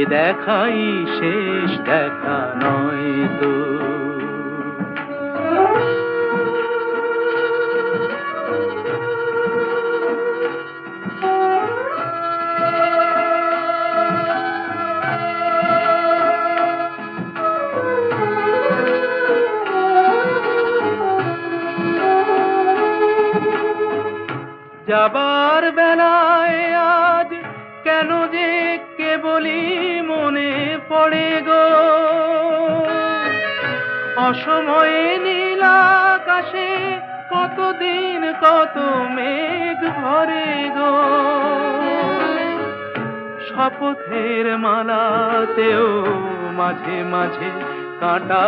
এ দেখাই শেষ দেখা নয় তো। যাবার অসময়ে নীল আকাশে কতদিন কত মেঘ ভরে গো। শপথের মালাতেও মাঝে মাঝে কাঁটা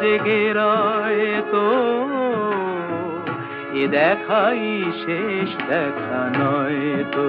জেগে রয় তো। এ দেখাই শেষ দেখা নয় তো।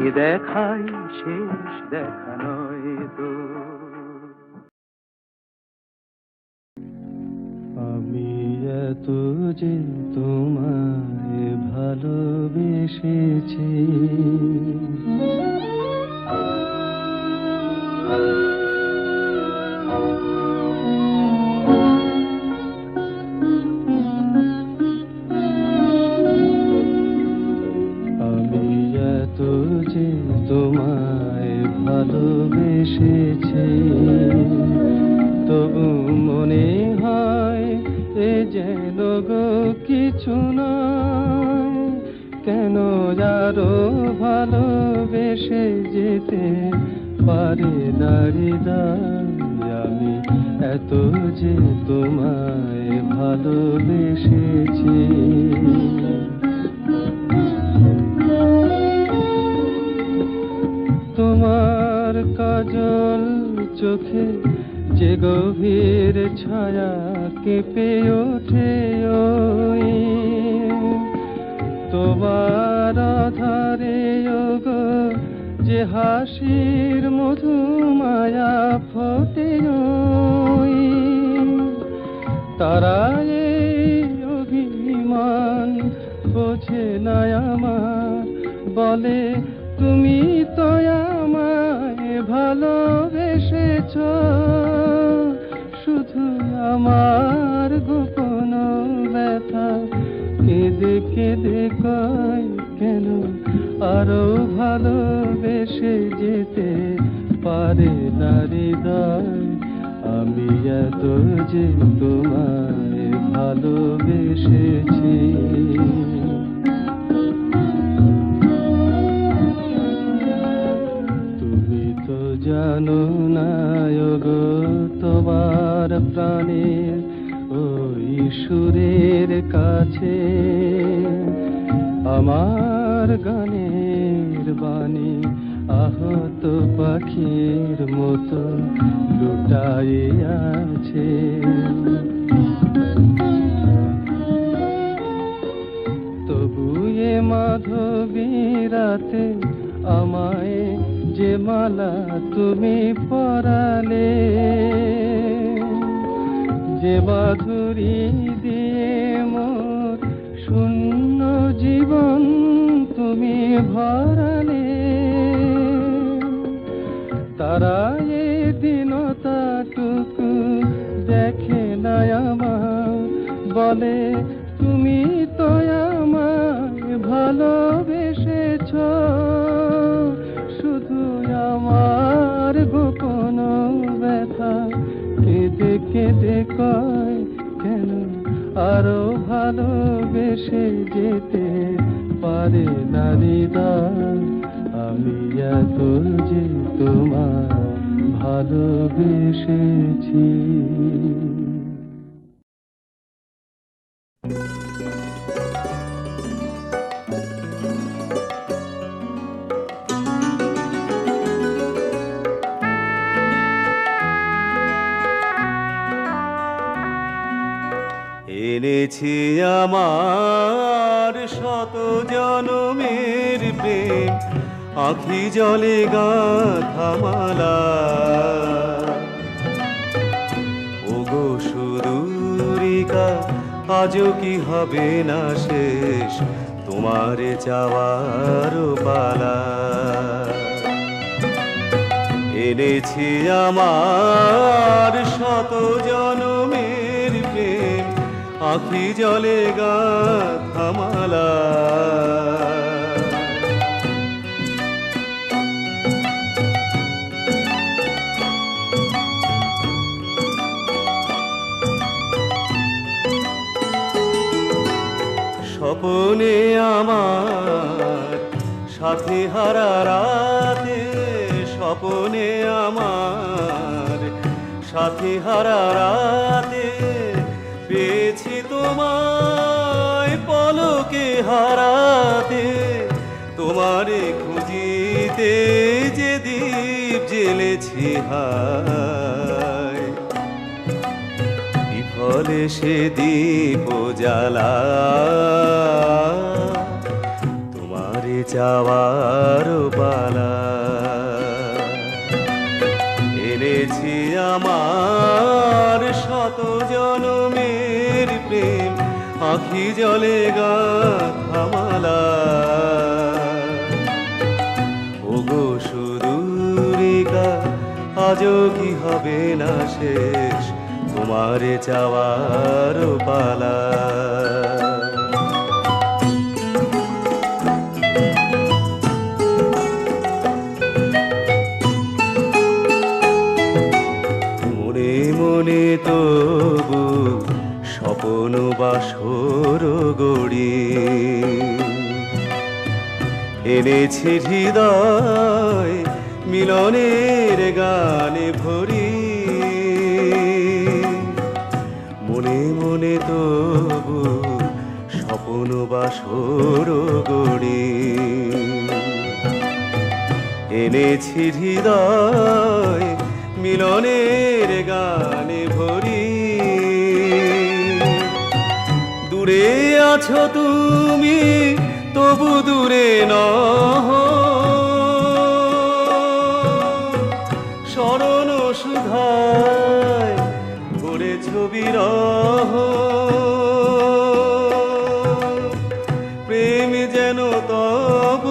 এ দেখাই শেষ দেখা তো। আমি এত যে তোমায় ভালোবেসেছি। ভালোবেসেছি তবু মনে হয় এ যেন গো কিছু না কেন আরও ভালোবেসে যেতে পারে দাঁড়িয়ে আমি এত যে তোমায় ভালোবেসেছি। কাজল চোখে যে গভীর ছায়া কেঁপে ওঠে ওই। তোমার আধারে গো যে হাসির মধু মায়া ফোটে ওই। তারা অভিমান বোঝে না বলে, তুমি তো আমায় ভালোবেসেছ, শুধু আমার গোপন ব্যথা। কেঁদে কেঁদে কয় কেন আরও ভালোবেসে যেতে পারে না হৃদয়? আমি এত যে তোমায় ভালোবেসেছি। তোমার প্রাণের ওই সুরের কাছে। আমার গানের বাণী আহত পাখির মতো লুটাই আছে। তবু এ মাধবী রাতে আমায় যে মালা তুমি পরালে যে মাধুরী দিয়ে মোর শূন্য জীবন তুমি ভরালে। তারা এ দিনতাটুকু দেখে না আমার, বলে, তুমি তো আমায় ভালোবেসেছ কয় কেন আরও ভালোবেসে যেতে পারে নারীদা আমি এত যে তোমার ভালোবেসেছি। এনেছি আমার শত জনমের প্রেম। আখি জলে গাথামালা ওগো সুদূরিকা, আজও কি হবে না শেষ? তোমার চাওয়ার পালা। এনেছি আমার শত প্রেম আখি জলে গা থামালা। স্বপনে আমার সাথে হারা রাতে স্বপনে আমার সাথে হারা রাতে পেয়েছি তোমায় পলকে হারাতে, তোমারে খুঁজিতে যে দ্বীপ জেলেছি হায়। বিফলে সে দীপ জ্বালা, তোমারে চাওয়ার পালা। এনেছি আমার আখি জলে গা থামালা। ওগো সুদূরিকা আজও কি হবে না শেষ? তোমারে চাওয়ার পালা। গড়ি। এনেছি হৃদয় মিলনের গানে ভরি। মনে মনে তবু স্বপন বাসর গড়ি। এনেছি হৃদয় মিলনের গানে দূরে আছো তুমি, তবু দূরে নহ। স্মরণ সুধায় ভরে ছবি রহ প্রেম যেন তব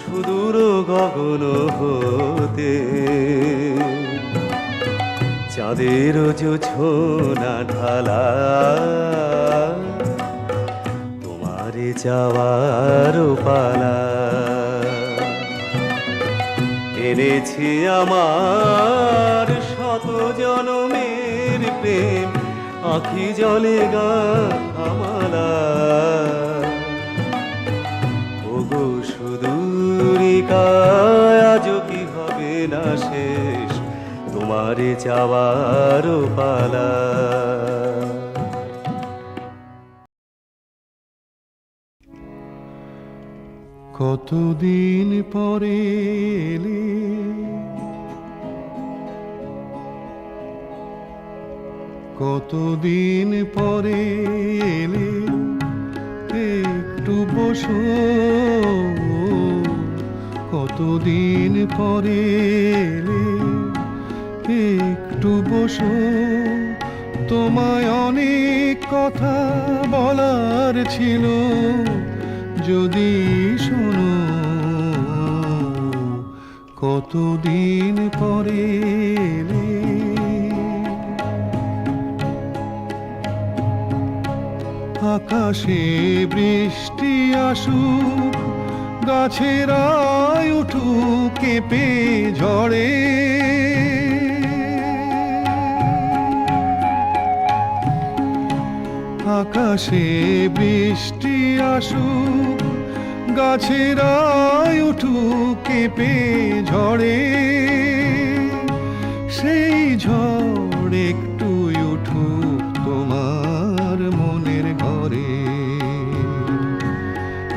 সুদূর গগন হতে। চাঁদের জোছনা ঢালা। তোমারে চাওয়ার পালা। এনেছি আমার শত জনমের প্রেম, আখি জলে গা আমালা। ওগো সুদূরিকায় আজও কি হবে না শেষ? তোমারে চাওয়ার পালা। কতদিন পরে কতদিন পরে এলে? একটু বসো। কতদিন পরে এলে? একটু বসো। তোমায় অনেক কথা বলার ছিল। যদি শোনো কতদিন পরে আকাশে বৃষ্টি আসুক গাছেরা উঠুক কেঁপে ঝড়ে আকাশে বৃষ্টি আসুক, গাছেরা উঠুক, কেঁপে ঝড়ে সেই ঝড় একটু উঠুক তোমার মনের ঘরে।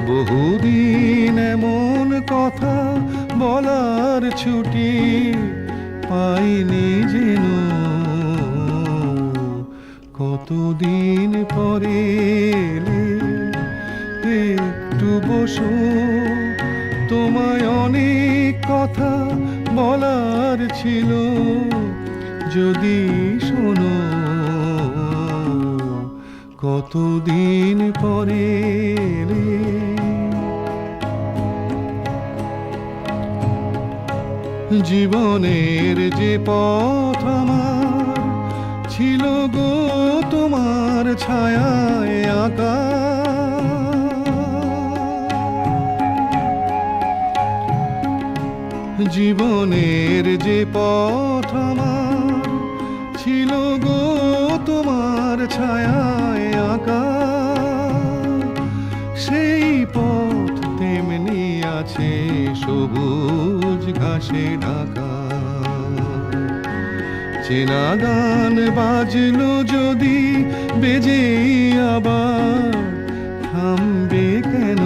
বহুদিন এমন কথা বলার ছুটি পাইনি যেন কতদিন পরে একটু বসো। তোমায় অনেক কথা বলার ছিল। যদি শোনো, কতদিন পরে জীবনের যে পথ ছিল গো তোমার ছায়ায় আঁকা। জীবনের যে পথ আমার ছিল গো তোমার ছায়ায় আঁকা। সেই পথ তেমনি আছে সবুজ ঘাসে ঢাকা। চেনা গান বাজলো যদি বেজে আবার থামবে কেন?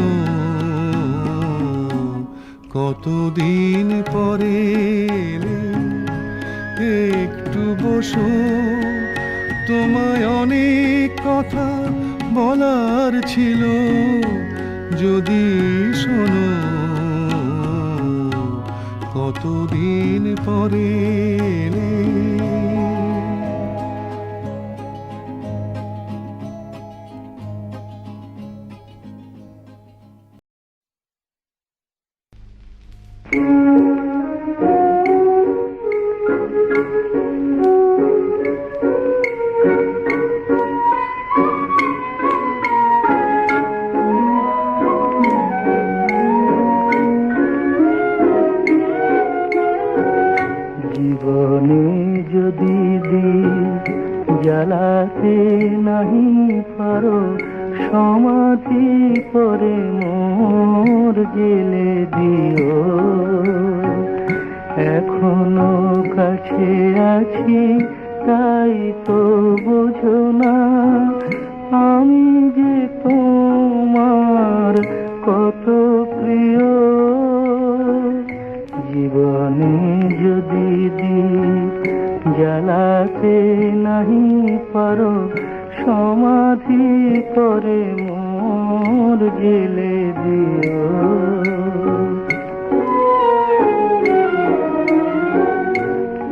কতদিন পরে একটু বসো, তোমায় অনেক কথা বলার ছিল। যদি শোনো, কতদিন পরে এখনও কাছে আছি, তাই তো বোঝো না। আমি যে তোমার কত প্রিয়। জীবনে যদি জ্বালাতে নাহি পারো, সমাধি করে মোর জেলে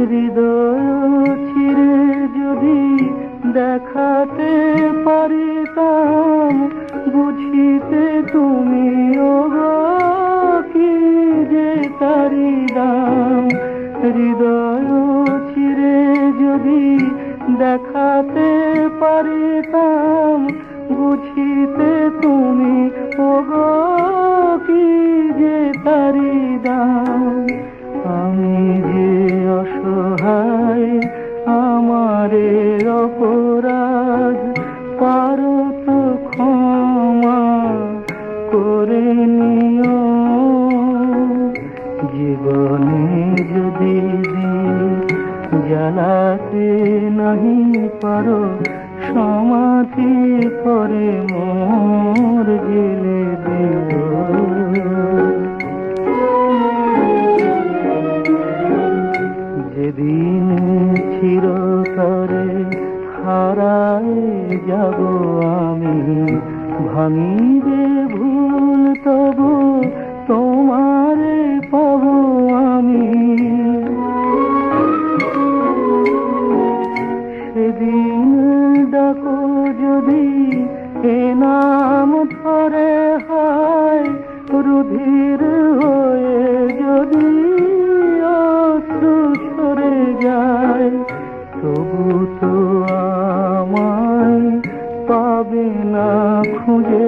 হৃদয় ছিঁড়ে যদি দেখাতে পারিতাম বুঝিতে তুমি কি যে তারি দাম। হৃদয় ছিঁড়ে যদি দেখাতে পারিতাম বুঝিতে তুমি চিরতরে হারায় যাব আমি ভাঙিবে তবু তো আমায় পাবে না খুঁজে।